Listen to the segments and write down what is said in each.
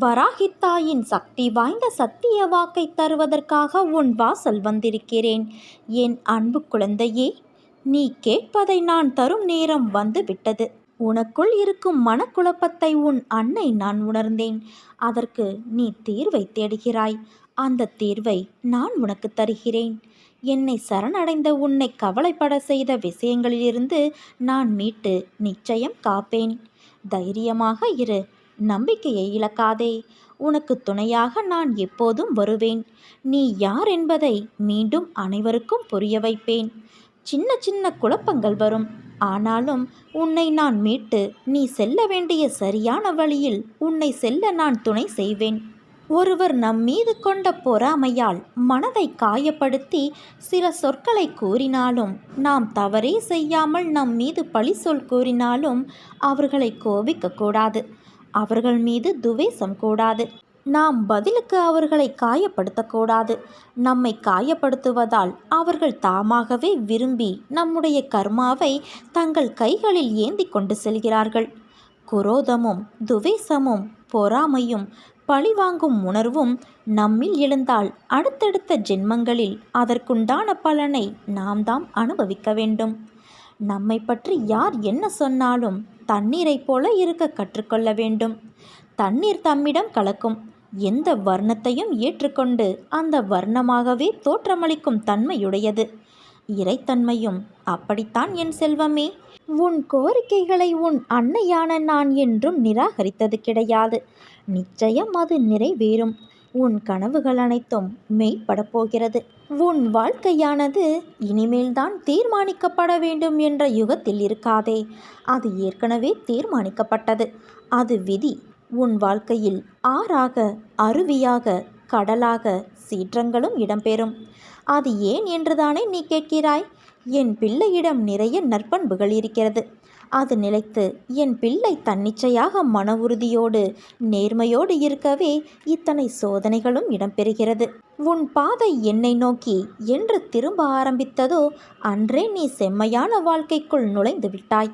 வராகித்தாயின் சக்தி வாய்ந்த சத்திய வாக்கை தருவதற்காக உன் வாசல் வந்திருக்கிறேன். என் அன்பு குழந்தையே நீ கேட்பதை நான் தரும் நேரம் வந்து விட்டது உனக்குள் இருக்கும் மனக்குழப்பத்தை உன் அன்னை நான் உணர்ந்தேன். அதற்கு நீ தீர்வை தேடுகிறாய். அந்த தீர்வை நான் உனக்கு தருகிறேன். என்னை சரணடைந்த உன்னை கவலைப்பட செய்த விஷயங்களிலிருந்து நான் மீட்டு நிச்சயம் காப்பேன். தைரியமாக இரு. நம்பிக்கையை இழக்காதே. உனக்கு துணையாக நான் எப்போதும் வருவேன். நீ யார் என்பதை மீண்டும் அனைவருக்கும் புரிய வைப்பேன். சின்ன சின்ன குழப்பங்கள் வரும். ஆனாலும் உன்னை நான் மீட்டு நீ செல்ல வேண்டிய சரியான வழியில் உன்னை செல்ல நான் துணை செய்வேன். ஒருவர் நம் மீது கொண்ட பொறாமையால் மனதை காயப்படுத்தி சில சொற்களை கூறினாலும் நாம் தவறே செய்யாமல் நம் மீது பழி சொல் கூறினாலும் அவர்களை கோபிக்கக்கூடாது. அவர்கள் மீது துவேஷம் கூடாது. நாம் பதிலுக்கு அவர்களை காயப்படுத்தக்கூடாது. நம்மை காயப்படுத்துவதால் அவர்கள் தாமாகவே விரும்பி நம்முடைய கர்மாவை தங்கள் கைகளில் ஏந்தி கொண்டு செல்கிறார்கள். குரோதமும் துவேஷமும் பொறாமையும் பழிவாங்கும் உணர்வும் நம்மில் எழுந்தால் அடுத்தடுத்த ஜென்மங்களில் அதற்குண்டான பலனை நாம் தாம் அனுபவிக்க வேண்டும். நம்மை பற்றி யார் என்ன சொன்னாலும் தண்ணீரைப் போல இருக்க கற்றுக்கொள்ள வேண்டும். தண்ணீர் தம்மிடம் கலக்கும். எந்த வர்ணத்தையும் ஏற்றுக்கொண்டு அந்த வர்ணமாகவே தோற்றமளிக்கும் தன்மையுடையது. இறைத்தன்மையும் அப்படித்தான் என் செல்வமே. உன் கோரிக்கைகளை உன் அன்னையான நான் என்றும் நிராகரித்தது கிடையாது. நிச்சயம் அது நிறைவேறும். உன் கனவுகள் அனைத்தும் மெய்ப்படப் போகிறது. உன் வாழ்க்கையானது இனிமேல்தான் தீர்மானிக்கப்பட வேண்டும் என்ற யுகத்தில் இருக்காதே. அது ஏற்கனவே தீர்மானிக்கப்பட்டது. அது விதி. உன் வாழ்க்கையில் ஆறாக அருவியாக கடலாக சீற்றங்களும் இடம்பெறும். அது ஏன் என்றுதானே நீ கேட்கிறாய்? என் பிள்ளையிடம் நிறைய நற்பண்புகள் இருக்கிறது. அது நிலைத்து என் பிள்ளை தன்னிச்சையாக மன உறுதியோடு நேர்மையோடு இருக்கவே இத்தனை சோதனைகளும் இடம்பெறுகிறது. உன் பாதை என்னை நோக்கி என்று திரும்ப ஆரம்பித்ததோ அன்றே நீ செம்மையான வாழ்க்கைக்குள் நுழைந்து விட்டாய்.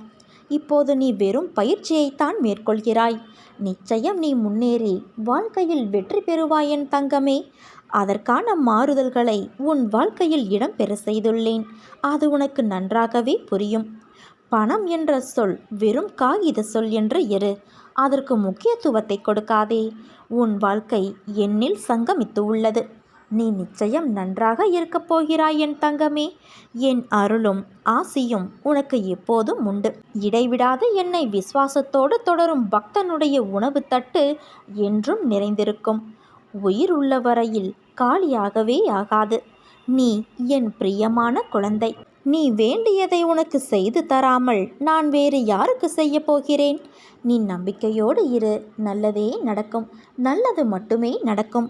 இப்போது நீ வெறும் பயிற்சியைத்தான் மேற்கொள்கிறாய். நிச்சயம் நீ முன்னேறி வாழ்க்கையில் வெற்றி பெறுவாய் என் தங்கமே. அதற்கான மாறுதல்களை உன் வாழ்க்கையில் இடம்பெற செய்துள்ளேன். அது உனக்கு நன்றாகவே புரியும். பணம் என்ற சொல் வெறும் காகித சொல் என்று எரு அதற்கு முக்கியத்துவத்தை கொடுக்காதே. உன் வாழ்க்கை என்னில் சங்கமித்து உள்ளது. நீ நிச்சயம் நன்றாக இருக்கப் போகிறாய் என் தங்கமே. என் அருளும் ஆசியும் உனக்கு எப்போதும் உண்டு. இடைவிடாது என்னை விசுவாசத்தோடு தொடரும் பக்தனுடைய உணவு தட்டு என்றும் நிறைந்திருக்கும். உயிர் உள்ள வரையில் காலியாகவே ஆகாது. நீ என் பிரியமான குழந்தை. நீ வேண்டியதை உனக்கு செய்து தராமல் நான் வேறு யாருக்கு செய்ய போகிறேன்? நீ நம்பிக்கையோடு இரு. நல்லதே நடக்கும். நல்லது மட்டுமே நடக்கும்.